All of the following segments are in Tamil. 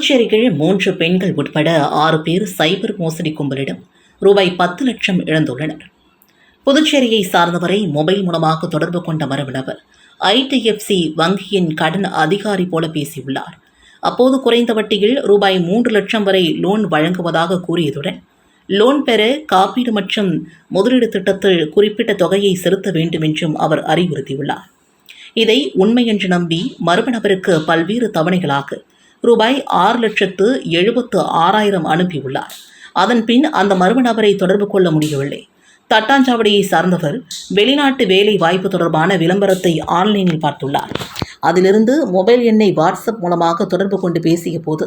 புதுச்சேரி கீழ் மூன்று பெண்கள் உட்பட ஆறு பேர் சைபர் மோசடி கும்பலிடம் ரூபாய் பத்து லட்சம் இழந்துள்ளனர். புதுச்சேரியை சார்ந்தவரை மொபைல் மூலமாக தொடர்பு கொண்ட மர்ம நபர் ஐடிஎஃப்சி வங்கியின் கடன் அதிகாரி போல பேசியுள்ளார். அப்போது குறைந்த வட்டியில் ரூபாய் மூன்று லட்சம் வரை லோன் வழங்குவதாக கூறியதுடன் லோன் பெற காப்பீடு மற்றும் முதலீடு திட்டத்தில் குறிப்பிட்ட தொகையை செலுத்த வேண்டும் என்றும் அவர் அறிவுறுத்தியுள்ளார். இதை உண்மை என்று நம்பி மர்ம நபருக்கு பல்வேறு தவணைகளாக ரூபாய் ஆறு லட்சத்து எழுபத்து ஆறாயிரம் அனுப்பியுள்ளார். அதன் பின் அந்த மர்ம நபரை தொடர்பு கொள்ள முடியவில்லை. தட்டாஞ்சாவடியை சார்ந்தவர் வெளிநாட்டு வேலை வாய்ப்பு தொடர்பான விளம்பரத்தை ஆன்லைனில் பார்த்துள்ளார். அதிலிருந்து மொபைல் எண்ணை வாட்ஸ்அப் மூலமாக தொடர்பு கொண்டு பேசிய போது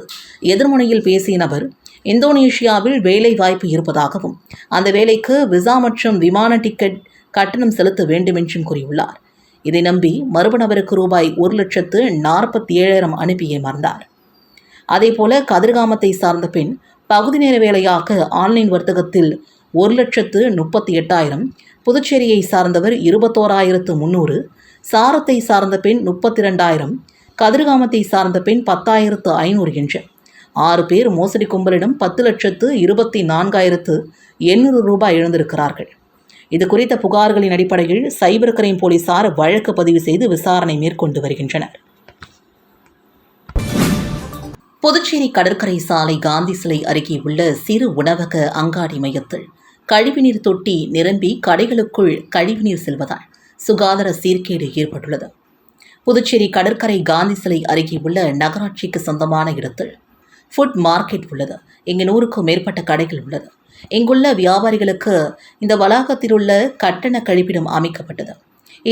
எதிர்முனையில் பேசிய நபர் இந்தோனேஷியாவில் வேலை வாய்ப்பு இருப்பதாகவும் அந்த வேலைக்கு விசா மற்றும் விமான டிக்கெட் கட்டணம் செலுத்த வேண்டும் என்றும் கூறியுள்ளார். இதை நம்பி மர்ம நபருக்கு ரூபாய் ஒரு லட்சத்து நாற்பத்தி ஏழாயிரம் அனுப்பி ஏமாந்தார். அதேபோல கதிர்காமத்தை சார்ந்த பெண் பகுதி நேர வேலையாக ஆன்லைன் வர்த்தகத்தில் ஒரு லட்சத்து முப்பத்தி எட்டாயிரம் புதுச்சேரியை சார்ந்தவர் இருபத்தோராயிரத்து முந்நூறு சாரத்தை சார்ந்த பெண் முப்பத்தி ரெண்டாயிரம் கதிர்காமத்தை சார்ந்த பெண் பத்தாயிரத்து ஐநூறு என்ற. ஆறு பேர் மோசடி கும்பலிடம் பத்து லட்சத்து இருபத்தி நான்காயிரத்து எண்ணூறு ரூபாய் இழந்திருக்கிறார்கள் இது குறித்த புகார்களின் அடிப்படையில் சைபர் கிரைம் போலீசார் வழக்கு பதிவு செய்து விசாரணை மேற்கொண்டு வருகின்றனர். புதுச்சேரி கடற்கரை சாலை காந்தி சிலை அருகே உள்ள சிறு உணவக அங்காடி மையத்தில் கழிவுநீர் தொட்டி நிரம்பி கடைகளுக்குள் கழிவுநீர் செல்வதால் சுகாதார சீர்கேடு ஏற்பட்டுள்ளது. புதுச்சேரி கடற்கரை காந்தி சிலை அருகே உள்ள நகராட்சிக்கு சொந்தமான இடத்தில் ஃபுட் மார்க்கெட் உள்ளது. இங்கு நூறுக்கும் மேற்பட்ட கடைகள் உள்ளது. இங்குள்ள வியாபாரிகளுக்கு இந்த வளாகத்தில் உள்ள கட்டண கழிப்பிடம் அமைக்கப்பட்டது.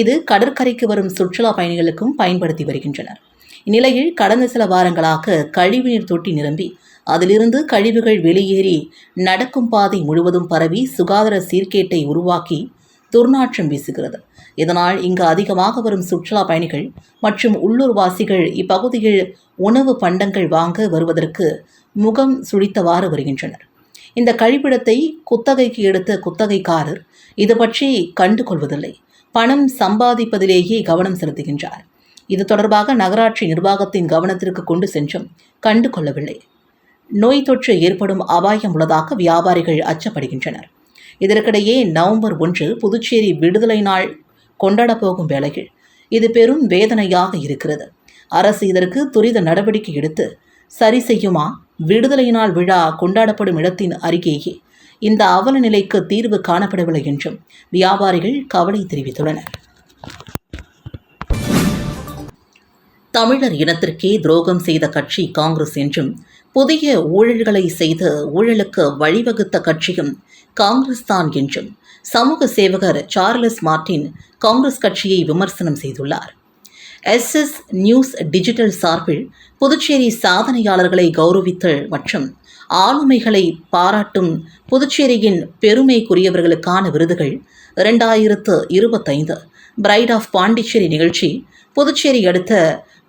இது கடற்கரைக்கு வரும் சுற்றுலா பயணிகளுக்கும் பயன்படுத்தி வருகின்றனர். இந்நிலையில் கடந்த சில வாரங்களாக கழிவுநீர் தொட்டி நிரம்பி அதிலிருந்து கழிவுகள் வெளியேறி நடக்கும் பாதை முழுவதும் பரவி சுகாதார சீர்கேட்டை உருவாக்கி துர்நாற்றம் வீசுகிறது. இதனால் இங்கு அதிகமாக வரும் சுற்றுலா பயணிகள் மற்றும் உள்ளூர்வாசிகள் இப்பகுதியில் உணவு பண்டங்கள் வாங்க வருவதற்கு முகம் சுழித்தவாறு வருகின்றனர். இந்த கழிப்பிடத்தை குத்தகைக்கு எடுத்த குத்தகைக்காரர் இது பற்றி கண்டு கொள்வதில்லை பணம் சம்பாதிப்பதிலேயே கவனம் செலுத்துகின்றார். இது தொடர்பாக நகராட்சி நிர்வாகத்தின் கவனத்திற்கு கொண்டு சென்றும் கண்டு கொள்ளவில்லை நோய் தொற்று ஏற்படும் அபாயம் உள்ளதாக வியாபாரிகள் அச்சப்படுகின்றனர். இதற்கிடையே நவம்பர் ஒன்று புதுச்சேரி விடுதலை நாள் கொண்டாடப் போகும் வேளையில் இது பெரும் வேதனையாக இருக்கிறது. அரசு இதற்கு துரித நடவடிக்கை எடுத்து சரி செய்யுமா? விடுதலை நாள் விழா கொண்டாடப்படும் இடத்தின் அருகேயே இந்த அவல நிலைக்கு தீர்வு காணப்படவில்லை என்றும் வியாபாரிகள் கவலை தெரிவித்துள்ளனர். தமிழர் இனத்திற்கே துரோகம் செய்த கட்சி காங்கிரஸ் என்றும் புதிய ஊழல்களை செய்து ஊழலுக்கு வழிவகுத்த கட்சியும் காங்கிரஸ் தான் என்றும் சமூக சேவகர் சார்லஸ் மார்டின் காங்கிரஸ் கட்சியை விமர்சனம் செய்துள்ளார். எஸ்எஸ் நியூஸ் டிஜிட்டல் சார்பில் புதுச்சேரி சாதனையாளர்களை கௌரவித்தல் மற்றும் ஆளுமைகளை பாராட்டும் புதுச்சேரியின் பெருமைக்குரியவர்களுக்கான விருதுகள் இரண்டாயிரத்து இருபத்தைந்து பிரைட் ஆஃப் பாண்டிச்சேரி நிகழ்ச்சி புதுச்சேரி அடுத்த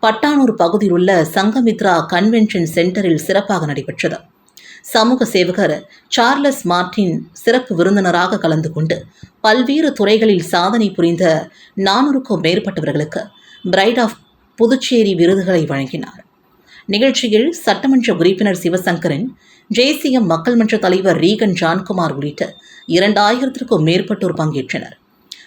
பட்டானூர் பகுதியில் உள்ள சங்கமித்ரா கன்வென்ஷன் சென்டரில் சிறப்பாக நடைபெற்றது. சமூக சேவகர் சார்லஸ் மார்டின் சிறப்பு விருந்தினராக கலந்து கொண்டு பல்வேறு துறைகளில் சாதனை புரிந்த நானூறுக்கும் மேற்பட்டவர்களுக்கு பிரைட் ஆஃப் புதுச்சேரி விருதுகளை வழங்கினார். நிகழ்ச்சியில் சட்டமன்ற உறுப்பினர் சிவசங்கரன் ஜேசிஎம் மக்கள் மன்ற தலைவர் ரீகன் ஜான்குமார் உள்ளிட்ட இரண்டாயிரத்திற்கும் மேற்பட்டோர் பங்கேற்றனர்.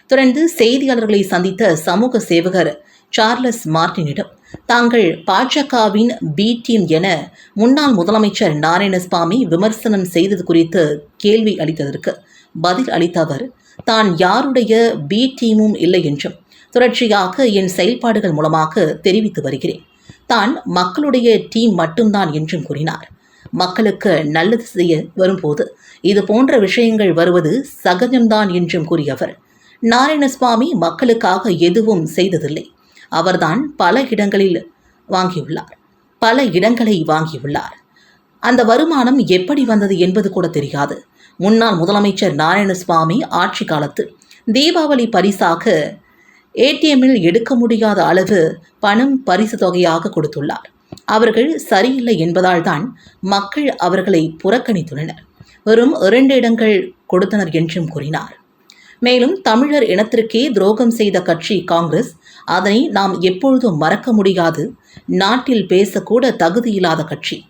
தொடர்ந்து செய்தியாளர்களை சந்தித்த சமூக சேவகர் சார்லஸ் மார்டினிடம் தாங்கள் பாஜகவின் பி டீம் என முன்னாள் முதலமைச்சர் நாராயணசாமி விமர்சனம் செய்தது குறித்து கேள்வி அளித்ததற்கு பதில் அளித்த அவர் தான் யாருடைய பி டீமும் இல்லை என்றும் தொடர்ச்சியாக என் செயல்பாடுகள் மூலமாக தெரிவித்து வருகிறேன். தான் மக்களுடைய டீம் மட்டும்தான் என்றும் கூறினார். மக்களுக்கு நல்லது செய்ய வரும்போது இது போன்ற விஷயங்கள் வருவது சகஜம்தான் என்றும் கூறியவர் நாராயணசுவாமி மக்களுக்காக எதுவும் செய்ததில்லை. அவர்தான் பல இடங்களில் வாங்கியுள்ளார். பல இடங்களை வாங்கியுள்ளார். அந்த வருமானம் எப்படி வந்தது என்பது கூட தெரியாது. முன்னாள் முதலமைச்சர் நாராயணசுவாமி ஆட்சி காலத்தில் தீபாவளி பரிசாக ஏடிஎம்மில் எடுக்க முடியாத அளவு பணம் பரிசு தொகையாக கொடுத்துள்ளார். அவர்கள் சரியில்லை என்பதால் தான் மக்கள் அவர்களை புறக்கணித்துள்ளனர். வெறும் இரண்டு இடங்கள் கொடுத்தனர் என்றும் கூறினார். மேலும் தமிழர் இனத்திற்கே துரோகம் செய்த கட்சி காங்கிரஸ் அதனை நாம் எப்பொழுதும் மறக்க முடியாது. நாட்டில் பேசக்கூட தகுதியில்லாத கட்சி.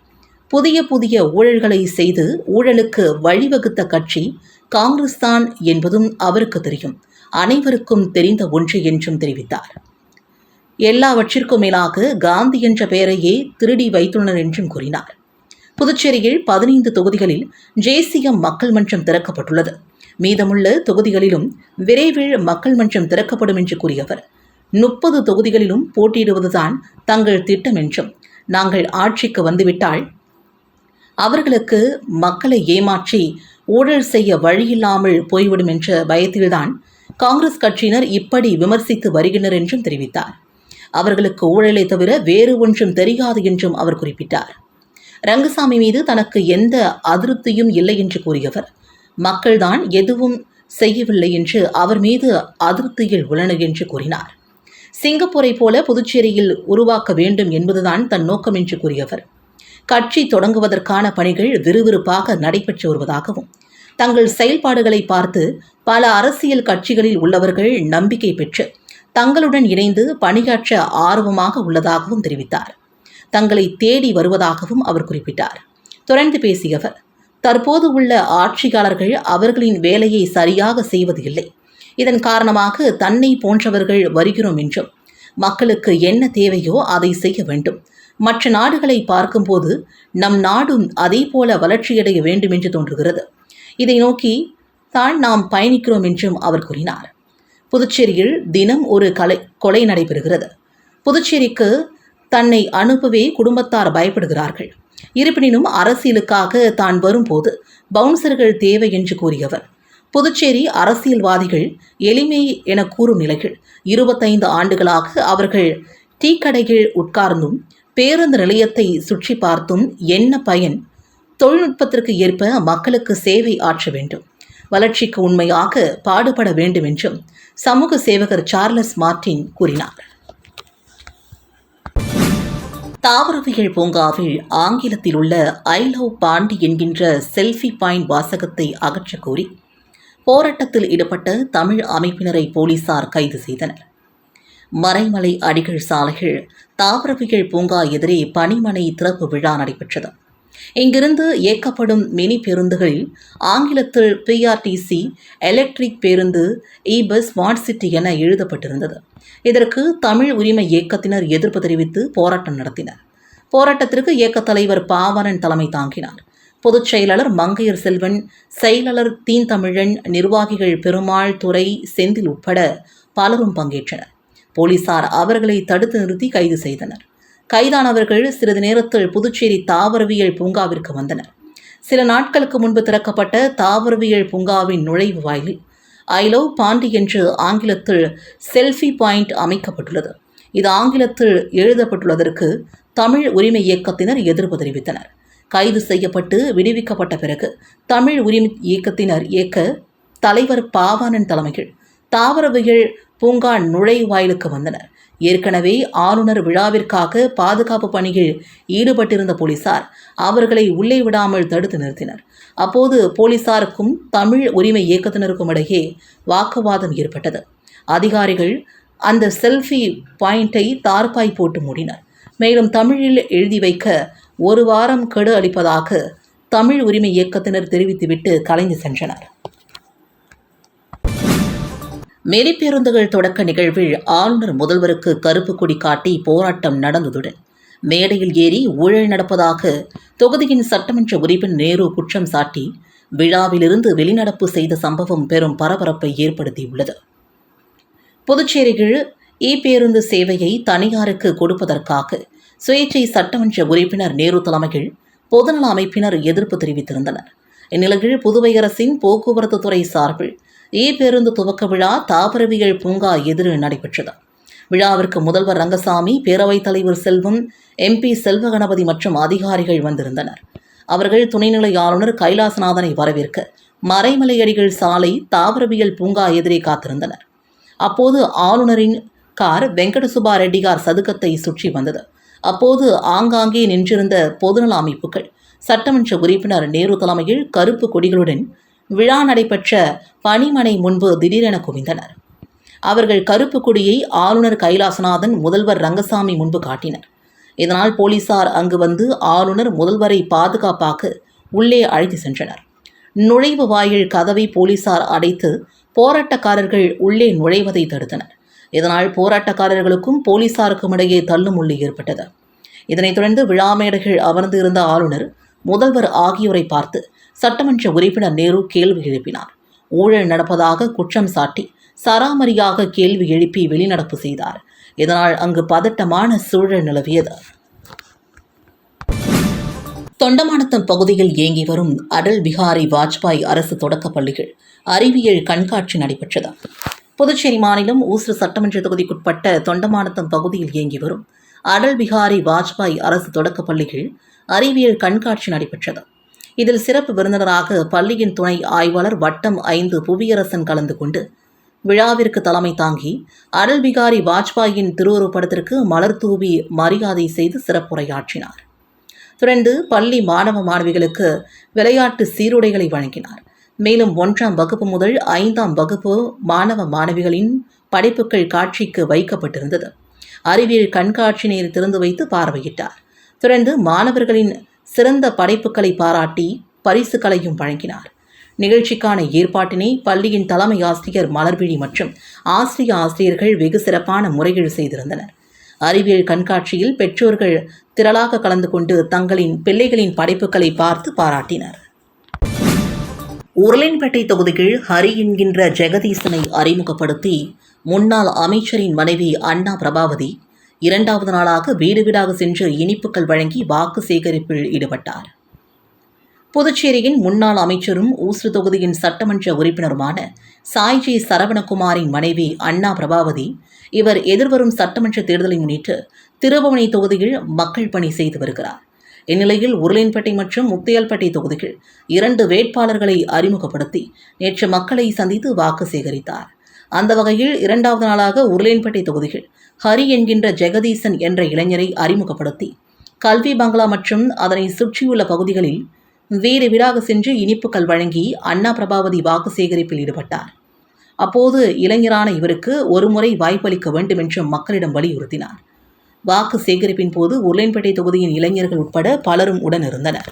புதிய புதிய ஊழல்களை செய்து ஊழலுக்கு வழிவகுத்த கட்சி காங்கிரஸ் தான் என்பதும் அவருக்கு தெரியும். அனைவருக்கும் தெரிந்த ஒன்று என்றும் தெரிவித்தார். எல்லாவற்றிற்கும் மேலாக காந்தி என்ற பெயரையே திருடி வைத்துள்ளனர் என்றும் கூறினார். புதுச்சேரியில் பதினைந்து தொகுதிகளில் ஜேசிஎம் மக்கள் மன்றம் திறக்கப்பட்டுள்ளது. மீதமுள்ள தொகுதிகளிலும் விரைவில் மக்கள் மன்றம் திறக்கப்படும் என்று கூறியவர் முப்பது தொகுதிகளிலும் போட்டியிடுவதுதான் தங்கள் திட்டம் என்றும் நாங்கள் ஆட்சிக்கு வந்துவிட்டால் அவர்களுக்கு மக்களை ஏமாற்றி ஊழல் செய்ய வழியில்லாமல் போய்விடும் என்ற பயத்தில்தான் காங்கிரஸ் கட்சியினர் இப்படி விமர்சித்து வருகின்றனர் என்றும் தெரிவித்தார். அவர்களுக்கு ஊழலை தவிர வேறு ஒன்றும் தெரியாது என்றும் அவர் குறிப்பிட்டார். ரங்கசாமி மீது தனக்கு எந்த அதிருப்தியும் இல்லை என்று கூறியவர் மக்கள்தான் எதுவும் செய்யவில்லை என்று அவர் மீது அதிருப்தியில் உள்ளனர் என்று கூறினார். சிங்கப்பூரை போல புதுச்சேரியில் உருவாக்க வேண்டும் என்பதுதான் தன் நோக்கம் என்று கூறியவர். கட்சி தொடங்குவதற்கான பணிகள் விறுவிறுப்பாக நடைபெற்று வருவதாகவும் தங்கள் செயல்பாடுகளை பார்த்து பல அரசியல் கட்சிகளில் உள்ளவர்கள் நம்பிக்கை பெற்று தங்களுடன் இணைந்து பணியாற்ற ஆர்வமாக உள்ளதாகவும் தெரிவித்தார். தங்களை தேடி வருவதாகவும் அவர் குறிப்பிட்டார். தொடர்ந்து பேசிய அவர் தற்போது உள்ள ஆட்சியாளர்கள் அவர்களின் வேலையை சரியாக செய்வது இல்லை இதன் காரணமாக தன்னை போன்றவர்கள் வருகிறோம் என்றும் மக்களுக்கு என்ன தேவையோ அதை செய்ய வேண்டும். மற்ற நாடுகளை பார்க்கும்போது நம் நாடும் அதே போல வளர்ச்சியடைய வேண்டும் என்று தோன்றுகிறது. இதை நோக்கி தான் நாம் பயணிக்கிறோம் என்றும் அவர் கூறினார். புதுச்சேரியில் தினம் ஒரு கலை கொலை நடைபெறுகிறது. புதுச்சேரிக்கு தன்னை அனுப்பவே குடும்பத்தார் பயப்படுகிறார்கள். இருப்பினும் அரசியலுக்காக தான் வரும்போது பவுன்சர்கள் தேவை என்று கூறியவர். புதுச்சேரி அரசியல்வாதிகள் எளிமை என கூறும் நிலையில் இருபத்தைந்து ஆண்டுகளாக அவர்கள் டீ கடையில் உட்கார்ந்தும் பேருந்து நிலையத்தை சுற்றி பார்த்தும் என்ன பயன்? தொழில்நுட்பத்திற்கு ஏற்ப மக்களுக்கு சேவை ஆற்ற வேண்டும். வளர்ச்சிக்கு உண்மையாக பாடுபட வேண்டும் என்றும் சமூக சேவகர் சார்லஸ் மார்டின் கூறினார். தாவரவியல் பூங்காவில் ஆங்கிலத்தில் உள்ள ஐ லவ் பாண்டி என்கின்ற செல்ஃபி பாயிண்ட் வாசகத்தை அகற்றக் கோரி போராட்டத்தில் ஈடுபட்ட தமிழ் அமைப்பினரை போலீசார் கைது செய்தனர். மறைமலை அடிகள் சாலைகள் தாவரவியல் பூங்கா எதிரே பனிமனை திறப்பு விழா நடைபெற்றது. இங்கிருந்து இயக்கப்படும் மினி பேருந்துகளில் ஆங்கிலத்தில் பிஆர்டிசி எலக்ட்ரிக் பேருந்து இ பஸ் ஸ்மார்ட் சிட்டி என எழுதப்பட்டிருந்தது. இதற்கு தமிழ் உரிமை இயக்கத்தினர் எதிர்ப்பு தெரிவித்து போராட்டம் நடத்தினர். போராட்டத்திற்கு இயக்கத் தலைவர் பாவனன் தலைமை தாங்கினார். பொதுச் செயலாளர் மங்கையர் செல்வன் செயலாளர் தீந்தமிழன் நிர்வாகிகள் பெருமாள் துறை செந்தில் உட்பட பலரும் பங்கேற்றனர். போலீசார் அவர்களை தடுத்து நிறுத்தி கைது செய்தனர். கைதானவர்கள் சிறிது நேரத்தில் புதுச்சேரி தாவரவியல் பூங்காவிற்கு வந்தனர். சில நாட்களுக்கு முன்பு திறக்கப்பட்ட தாவரவியல் பூங்காவின் நுழைவு வாயிலில் ஐ லவ் பாண்டி என்று ஆங்கிலத்தில் செல்ஃபி பாயிண்ட் அமைக்கப்பட்டுள்ளது. இது ஆங்கிலத்தில் எழுதப்பட்டுள்ளதற்கு தமிழ் உரிமை இயக்கத்தினர் எதிர்ப்பு தெரிவித்தனர். கைது செய்யப்பட்டு விடுவிக்கப்பட்ட பிறகு தமிழ் உரிமை இயக்கத்தினர் இயக்க தலைவர் பாவானன் தலைமையில் தாவரவியல் பூங்கா நுழைவாயிலுக்கு வந்தனர். ஏற்கனவே ஆளுநர் விழாவிற்காக பாதுகாப்பு பணியில் ஈடுபட்டிருந்த போலீசார் அவர்களை உள்ளே விடாமல் தடுத்து நிறுத்தினர். அப்போது போலீசாருக்கும் தமிழ் உரிமை இயக்கத்தினருக்கும் இடையே வாக்குவாதம் ஏற்பட்டது. அதிகாரிகள் அந்த செல்ஃபி பாயிண்டை தார்பாய் போட்டு மூடினர். மேலும் தமிழில் எழுதி வைக்க ஒரு வாரம் கெடு அளிப்பதாக தமிழ் உரிமை இயக்கத்தினர் தெரிவித்துவிட்டு கலைந்து சென்றனர். மெரி பேருந்துகள் தொடக்க நிகழ்வில் ஆளுநர் முதல்வருக்கு கருப்பு கொடி காட்டி போராட்டம் நடந்ததுடன் மேடையில் ஏறி ஊழல் நடப்பதாக தொகுதியின் சட்டமன்ற உறுப்பினர் நேரு குற்றம் சாட்டி விழாவிலிருந்து வெளிநடப்பு செய்த சம்பவம் பெரும் பரபரப்பை ஏற்படுத்தியுள்ளது. புதுச்சேரியில் இ பேருந்து சேவையை தனியாருக்கு கொடுப்பதற்காக சுயேட்சை சட்டமன்ற உறுப்பினர் நேரு தலைமையில் பொதுநல அமைப்பினர் எதிர்ப்பு தெரிவித்திருந்தனர். இந்நிலையில் புதுவை அரசின் போக்குவரத்து துறை சார்பில் இ பேருந்து துவக்க விழா தாவரவியல் பூங்கா எதிரில் நடைபெற்றது. விழாவிற்கு முதல்வர் ரங்கசாமி பேரவைத் தலைவர் செல்வம் எம்பி செல்வ கணபதி மற்றும் அதிகாரிகள் வந்திருந்தனர். அவர்கள் துணைநிலை ஆளுநர் கைலாசநாதனை வரவேற்க மறைமலையடிகள் சாலை தாவரவியல் பூங்கா எதிரே காத்திருந்தனர். அப்போது ஆளுநரின் கார் வெங்கடசுபா ரெட்டிகார் சதுக்கத்தை சுற்றி வந்தது. அப்போது ஆங்காங்கே நின்றிருந்த பொதுநல அமைப்புகள் சட்டமன்ற உறுப்பினர் நேரு தலைமையில் கருப்பு கொடிகளுடன் விழா நடைபெற்ற பணிமனை முன்பு திடீரென குவிந்தனர். அவர்கள் கருப்பு கொடியை ஆளுநர் கைலாசநாதன் முதல்வர் ரங்கசாமி முன்பு காட்டினர். இதனால் போலீசார் அங்கு வந்து ஆளுநர் முதல்வரை பாதுகாப்பாக உள்ளே அழைத்து சென்றனர். நுழைவு வாயில் கதவை போலீசார் அடைத்து போராட்டக்காரர்கள் உள்ளே நுழைவதை தடுத்தனர். இதனால் போராட்டக்காரர்களுக்கும் போலீசாருக்கும் இடையே தள்ளுமுள்ளி ஏற்பட்டது. இதனைத் தொடர்ந்து விழா மேடைகள் அமர்ந்து இருந்த ஆளுநர் முதல்வர் ஆகியோரை பார்த்து சட்டமன்ற உறுப்பினர் நேரு கேள்வி எழுப்பினார். ஊழல் நடப்பதாக குற்றம் சாட்டி சராமரியாக கேள்வி எழுப்பி வெளிநடப்பு செய்தார். இதனால் அங்கு பதட்டமான சூழல் நிலவியது. தொண்டமானத்தம் பகுதியில் இயங்கி வரும் அடல் பிஹாரி வாஜ்பாய் அரசு தொடக்கப் பள்ளிகள் அறிவியல் கண்காட்சி நடைபெற்றது. புதுச்சேரி மாநிலம் ஊசு சட்டமன்ற தொகுதிக்குட்பட்ட தொண்டமானத்தம் பகுதியில் இயங்கி வரும் அடல் பிஹாரி வாஜ்பாய் அரசு தொடக்கப் பள்ளிகள் அறிவியல் கண்காட்சி நடைபெற்றது. இதில் சிறப்பு விருந்தினராக பள்ளியின் துணை ஆய்வாளர் வட்டம் ஐந்து புவியரசன் கலந்து கொண்டு விழாவிற்கு தலைமை தாங்கி அடல் பிகாரி வாஜ்பாயின் திருவுருப்படத்திற்கு மலர் தூவி மரியாதை செய்து சிறப்புரையாற்றினார். தொடர்ந்து பள்ளி மாணவ மாணவிகளுக்கு விளையாட்டு சீருடைகளை வழங்கினார். மேலும் ஒன்றாம் வகுப்பு முதல் ஐந்தாம் வகுப்பு மாணவ மாணவிகளின் படைப்புகள் காட்சிக்கு வைக்கப்பட்டிருந்தது. அறிவியல் கண்காட்சியினை திறந்து வைத்து பார்வையிட்டார். தொடர்ந்து மாணவர்களின் சிறந்த படைப்புகளை பாராட்டி பரிசுகளையும் வழங்கினார். நிகழ்ச்சிக்கான ஏற்பாட்டினை பள்ளியின் தலைமை ஆசிரியர் மலர்விழி மற்றும் ஆசிரிய ஆசிரியர்கள் வெகு சிறப்பான முறையீடு செய்திருந்தனர். அறிவியல் கண்காட்சியில் பெற்றோர்கள் திரளாக கலந்து கொண்டு தங்களின் பிள்ளைகளின் படைப்புகளை பார்த்து பாராட்டினர். உருளைன்பேட்டை தொகுதியில் ஹரி என்கின்ற ஜெகதீசனை அறிமுகப்படுத்தி முன்னாள் அமைச்சரின் மனைவி அண்ணா பிரபாவதி இரண்டாவது நாளாக வீடு வீடாக சென்று இனிப்புகள் வழங்கி வாக்கு சேகரிப்பில் ஈடுபட்டார். புதுச்சேரியின் முன்னாள் அமைச்சரும் ஊசு தொகுதியின் சட்டமன்ற உறுப்பினருமான சாய்ஜி சரவணகுமாரின் மனைவி அண்ணா பிரபாவதி இவர் எதிர்வரும் சட்டமன்ற தேர்தலை முன்னிட்டு திருபுவனை தொகுதியில் மக்கள் பணி செய்து வருகிறார். இந்நிலையில் உருளைன்பேட்டை மற்றும் முத்தியல்பேட்டை தொகுதிகள் இரண்டு வேட்பாளர்களை அறிமுகப்படுத்தி நேற்று மக்களை சந்தித்து வாக்கு சேகரித்தார். அந்த வகையில் இரண்டாவது நாளாக உருளைன்பேட்டை தொகுதிகள் ஹரி என்கின்ற ஜெகதீசன் என்ற இளைஞரை அறிமுகப்படுத்தி கல்வி பங்களா மற்றும் அதனை சுற்றியுள்ள பகுதிகளில் வீடு வீடாக சென்று இனிப்புகள் வழங்கி அண்ணா பிரபாவதி வாக்கு சேகரிப்பில் ஈடுபட்டார். அப்போது இளைஞரான இவருக்கு ஒருமுறை வாய்ப்பளிக்க வேண்டும் என்று மக்களிடம் வலியுறுத்தினார். வாக்கு சேகரிப்பின் போது உருளைன்பேட்டை தொகுதியின் இளைஞர்கள் உட்பட பலரும் உடனிருந்தனர்.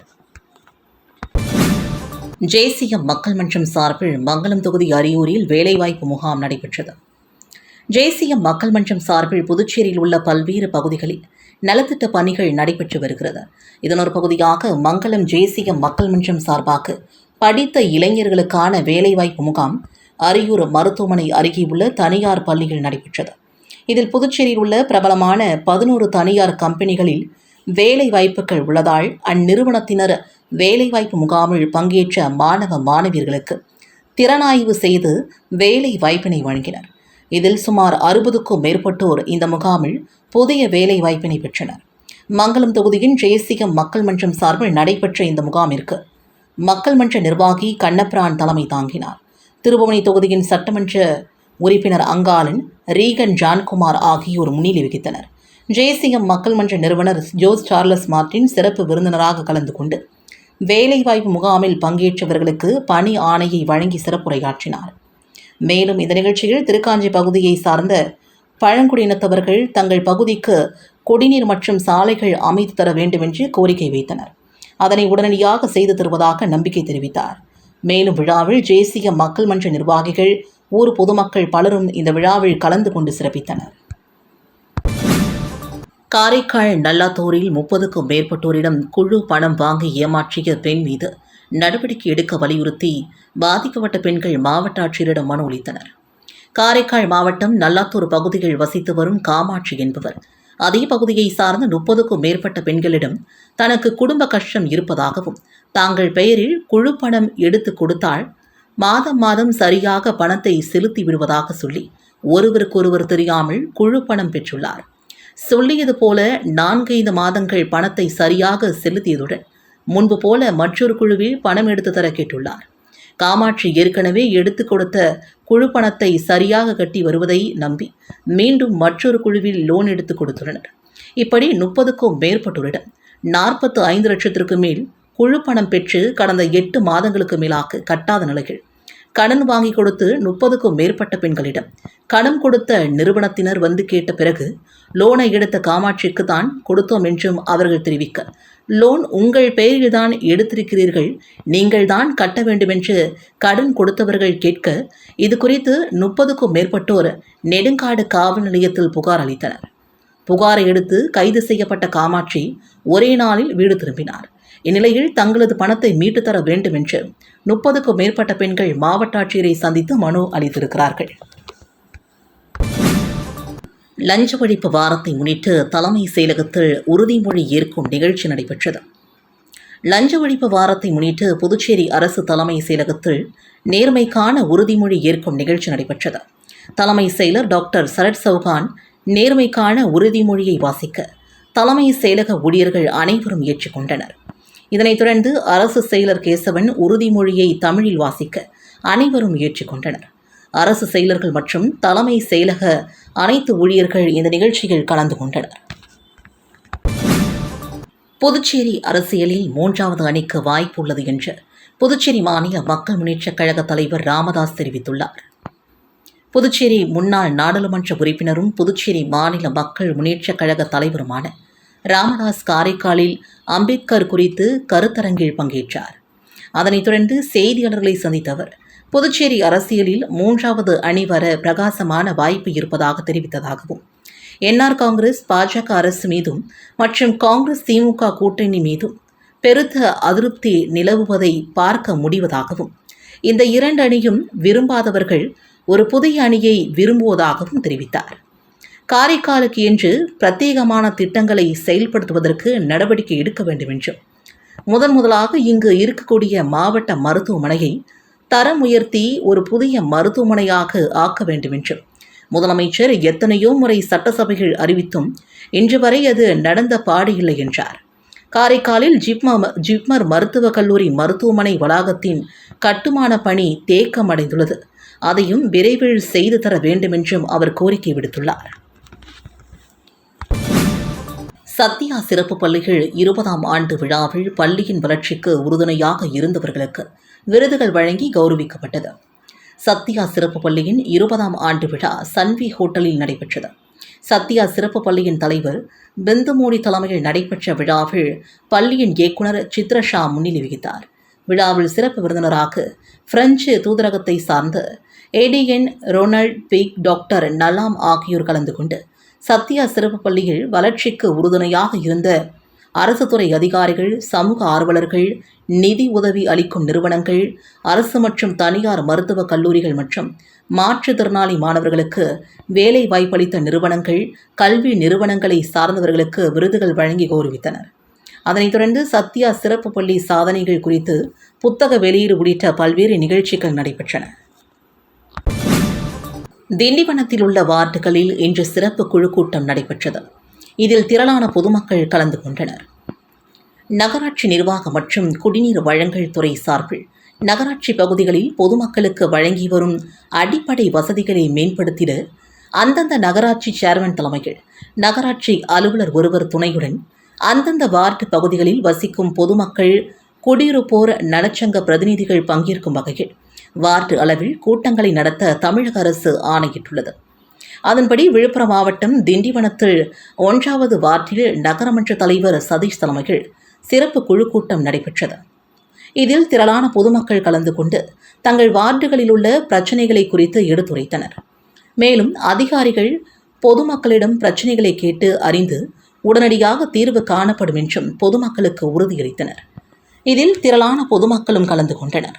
ஜேசியம் மக்கள் மன்றம் சார்பில் மங்களம் தொகுதி அரியூரில் வேலைவாய்ப்பு முகாம் நடைபெற்றது. ஜேசியம் மக்கள் மன்றம் சார்பில் புதுச்சேரியில் உள்ள பல்வேறு பகுதிகளில் நலத்திட்ட பணிகள் நடைபெற்று வருகிறது. இதனொரு பகுதியாக மங்களம் ஜேசியம் மக்கள் மன்றம் சார்பாக படித்த இளைஞர்களுக்கான வேலைவாய்ப்பு முகாம் அரியூர் மருத்துவமனை அருகே உள்ள தனியார் பள்ளியில் நடைபெற்றது. இதில் புதுச்சேரியில் உள்ள பிரபலமான பதினோரு தனியார் கம்பெனிகளில் வேலை வாய்ப்புகள் உள்ளதால் அந்நிறுவனத்தினர் வேலைவாய்ப்பு முகாமில் பங்கேற்ற மாணவ மாணவியர்களுக்கு திறனாய்வு செய்து வேலை வாய்ப்பினை வழங்கினர். இதில் சுமார் அறுபதுக்கும் மேற்பட்டோர் இந்த முகாமில் புதிய வேலை வாய்ப்பினை பெற்றனர். மங்களம் தொகுதியின் ஜெயசிகம் மக்கள் மன்றம் சார்பில் நடைபெற்ற இந்த முகாமிற்கு மக்கள் மன்ற நிர்வாகி கண்ணபிரான் தலைமை தாங்கினார். திருபுவனை தொகுதியின் சட்டமன்ற உறுப்பினர் அங்காளன் ரீகன் ஜான்குமார் ஆகியோர் முன்னிலை வகித்தனர். ஜெயசிங்கம் மக்கள் மன்ற நிறுவனர் ஜோஸ் சார்லஸ் மார்டின் சிறப்பு விருந்தினராக கலந்து கொண்டு வேலைவாய்ப்பு முகாமில் பங்கேற்றவர்களுக்கு பணி ஆணையை வழங்கி சிறப்புரையாற்றினார். மேலும் இந்த நிகழ்ச்சியில் திருக்காஞ்சி பகுதியை சார்ந்த பழங்குடியினத்தவர்கள் தங்கள் பகுதிக்கு குடிநீர் மற்றும் சாலைகள் அமைத்து தர வேண்டும் என்று கோரிக்கை வைத்தனர். அதனை உடனடியாக செய்து தருவதாக நம்பிக்கை தெரிவித்தார். மேலும் விழாவில் தேசிய மக்கள் மன்ற நிர்வாகிகள் ஊர் பொதுமக்கள் பலரும் இந்த விழாவில் கலந்து கொண்டு சிறப்பித்தனர். காரைக்கால் நல்லாத்தூரில் முப்பதுக்கும் மேற்பட்டோரிடம் குழு பணம் வாங்கி ஏமாற்றிய பெண் மீது நடவடிக்கை எடுக்க வலியுறுத்தி பாதிக்கப்பட்ட பெண்கள் மாவட்ட ஆட்சியரிடம் மனு அளித்தனர். காரைக்கால் மாவட்டம் நல்லாத்தூர் பகுதியில் வசித்து வரும் காமாட்சி என்பவர் அதே பகுதியை சார்ந்த முப்பதுக்கும் மேற்பட்ட பெண்களிடம் தனக்கு குடும்ப கஷ்டம் இருப்பதாகவும் தாங்கள் பெயரில் குழு பணம் எடுத்து கொடுத்தால் மாதம் மாதம் சரியாக பணத்தை செலுத்தி விடுவதாக சொல்லி ஒருவருக்கொருவர் தெரியாமல் குழு பணம் பெற்றுள்ளார். சொல்லியது போல நான்கைந்து மாதங்கள் பணத்தை சரியாக செலுத்தியதுடன் முன்பு போல மற்றொரு குழுவில் பணம் எடுத்து தர கேட்டுள்ளார். காமாட்சி ஏற்கனவே எடுத்து கொடுத்த குழு பணத்தை சரியாக கட்டி வருவதை நம்பி மீண்டும் மற்றொரு குழுவில் லோன் எடுத்து கொடுத்துள்ளனர். இப்படி முப்பதுக்கும் மேற்பட்டோரிடம் நாற்பத்து ஐந்து லட்சத்திற்கு மேல் குழுப்பணம் பெற்று கடந்த எட்டு மாதங்களுக்கு மேலாக கட்டாத நிலையில். கடன் வாங்கி கொடுத்து முப்பதுக்கும் மேற்பட்ட பெண்களிடம் கடன் கொடுத்த நிறுவனத்தினர் வந்து கேட்ட பிறகு லோனை எடுத்த காமாட்சிக்கு தான் கொடுத்தோம் என்றும் அவர்கள் தெரிவிக்க லோன் உங்கள் பெயரில்தான் எடுத்திருக்கிறீர்கள் நீங்கள் தான் கட்ட வேண்டுமென்று கடன் கொடுத்தவர்கள் கேட்க இது குறித்து முப்பதுக்கும் மேற்பட்டோர் நெடுங்காடு காவல் நிலையத்தில் புகார் அளித்தனர். புகாரை எடுத்து கைது செய்யப்பட்ட காமாட்சி ஒரே நாளில் வீடு திரும்பினார். இந்நிலையில் தங்களது பணத்தை மீட்டுத்தர தர வேண்டும் என்று முப்பதுக்கும் மேற்பட்ட பெண்கள் மாவட்ட ஆட்சியரை சந்தித்து மனு அளித்திருக்கிறார்கள். லஞ்ச ஒழிப்பு வாரத்தை முன்னிட்டு தலைமை செயலகத்தில் உறுதிமொழி ஏற்கும் நிகழ்ச்சி நடைபெற்றது. லஞ்ச ஒழிப்பு வாரத்தை முன்னிட்டு புதுச்சேரி அரசு தலைமை செயலகத்தில் நேர்மைக்கான உறுதிமொழி ஏற்கும் நிகழ்ச்சி நடைபெற்றது. தலைமை செயலர் டாக்டர் சரத் சௌகான் நேர்மைக்கான உறுதிமொழியை வாசிக்க தலைமை செயலக ஊழியர்கள் அனைவரும் ஏற்றுக்கொண்டனர். இதனைத் தொடர்ந்து அரசு செயலர் கேசவன் உறுதிமொழியை தமிழில் வாசிக்க அனைவரும் ஏற்றுக்கொண்டனர். அரசு செயலர்கள் மற்றும் தலைமை செயலக அனைத்து ஊழியர்கள் இந்த நிகழ்ச்சியில் கலந்து கொண்டனர். புதுச்சேரி அரசியலில் மூன்றாவது அணிக்கு வாய்ப்பு உள்ளது என்று புதுச்சேரி மாநில மக்கள் முன்னேற்றக் கழக தலைவர் ராமதாஸ் தெரிவித்துள்ளார். புதுச்சேரி முன்னாள் நாடாளுமன்ற உறுப்பினரும் புதுச்சேரி மாநில மக்கள் முன்னேற்றக் கழக தலைவருமான ராமதாஸ் காரைக்காலில் அம்பேத்கர் குறித்து கருத்தரங்கில் பங்கேற்றார். அதனைத் தொடர்ந்து செய்தியாளர்களை சந்தித்த அவர் புதுச்சேரி அரசியலில் மூன்றாவது அணி வர பிரகாசமான வாய்ப்பு இருப்பதாக தெரிவித்ததாகவும் என்ஆர் காங்கிரஸ் பாஜக அரசு மீதும் மற்றும் காங்கிரஸ் திமுக கூட்டணி மீதும் பெருத்த அதிருப்தி நிலவுவதை பார்க்க முடிவதாகவும் இந்த இரண்டு அணியும் விரும்பாதவர்கள் ஒரு புதிய அணியை விரும்புவதாகவும் தெரிவித்தார். காரைக்காலுக்கு என்று பிரத்யேகமான திட்டங்களை செயல்படுத்துவதற்கு நடவடிக்கை எடுக்க வேண்டும் என்றும் முதன் முதலாக இங்கு இருக்கக்கூடிய மாவட்ட மருத்துவமனையை தரம் உயர்த்தி ஒரு புதிய மருத்துவமனையாக ஆக்க வேண்டும் என்றும் முதலமைச்சர் எத்தனையோ முறை சட்டசபைகள் அறிவித்தும் இன்று வரை அது நடந்த பாடு இல்லை என்றார். காரைக்காலில் ஜிப்மா ஜிப்மர் மருத்துவக் கல்லூரி மருத்துவமனை வளாகத்தின் கட்டுமான பணி தேக்கமடைந்துள்ளது. அதையும் விரைவில் செய்து தர வேண்டுமென்றும் அவர் கோரிக்கை விடுத்துள்ளார். சத்யா சிறப்பு பள்ளிகள் இருபதாம் ஆண்டு விழாவில் பள்ளியின் வளர்ச்சிக்கு உறுதுணையாக இருந்தவர்களுக்கு விருதுகள் வழங்கி கௌரவிக்கப்பட்டது. சத்யா சிறப்பு பள்ளியின் இருபதாம் ஆண்டு விழா சன்வி ஹோட்டலில் நடைபெற்றது. சத்யா சிறப்பு பள்ளியின் தலைவர் பிந்துமோடி தலைமையில் நடைபெற்ற விழாவில் பள்ளியின் இயக்குனர் சித்ரஷா முன்னிலை வகித்தார். விழாவில் சிறப்பு விருந்தினராக பிரெஞ்சு தூதரகத்தை சார்ந்த ஏடிஎன் ரொனால்ட் பிக் டாக்டர் நலாம் ஆகியோர் கலந்து கொண்டு சத்யா சிறப்பு பள்ளியில் வளர்ச்சிக்கு உறுதுணையாக இருந்த அரசு துறை அதிகாரிகள் சமூக ஆர்வலர்கள் நிதி உதவி அளிக்கும் நிறுவனங்கள் அரசு மற்றும் தனியார் மருத்துவக் கல்லூரிகள் மற்றும் மாற்றுத்திறனாளி மாணவர்களுக்கு வேலை வாய்ப்பளித்த நிறுவனங்கள் கல்வி நிறுவனங்களை சார்ந்தவர்களுக்கு விருதுகள் வழங்கி கௌரவித்தனர். அதனைத் தொடர்ந்து சத்யா சிறப்பு பள்ளி சாதனைகள் குறித்து புத்தக வெளியீடு உள்ளிட்ட பல்வேறு நிகழ்ச்சிகள் நடைபெற்றன. திண்டிவனத்தில் உள்ள வார்டுகளில் இன்று சிறப்பு குழு கூட்டம் நடைபெற்றது. இதில் திரளான பொதுமக்கள் கலந்து கொண்டனர். நகராட்சி நிர்வாகம் மற்றும் குடிநீர் வழங்கல் துறை சார்பில் நகராட்சி பகுதிகளில் பொதுமக்களுக்கு வழங்கி வரும் அடிப்படை வசதிகளை மேம்படுத்திட அந்தந்த நகராட்சி சேர்மன் தலைமையில் நகராட்சி அலுவலர் ஒருவர் துணையுடன் அந்தந்த வார்டு பகுதிகளில் வசிக்கும் பொதுமக்கள் குடியிருப்போர் நலச்சங்க பிரதிநிதிகள் பங்கேற்கும் வகையில் வார்டு அளவில் கூட்டங்களை நடத்த தமிழக அரசு ஆணையிட்டுள்ளது. அதன்படி விழுப்புரம் மாவட்டம் திண்டிவனத்தில் ஒன்றாவது வார்டில் நகரமன்ற தலைவர் சதீஷ் தலைமையில் சிறப்பு குழு கூட்டம் நடைபெற்றது. இதில் திரளான பொதுமக்கள் கலந்து கொண்டு தங்கள் வார்டுகளில் உள்ள பிரச்சினைகளை குறித்து எடுத்துரைத்தனர். மேலும் அதிகாரிகள் பொதுமக்களிடம் பிரச்சினைகளை கேட்டு அறிந்து உடனடியாக தீர்வு காணப்படும் என்றும் பொதுமக்களுக்கு உறுதியளித்தனர். இதில் திரளான பொதுமக்களும் கலந்து கொண்டனர்.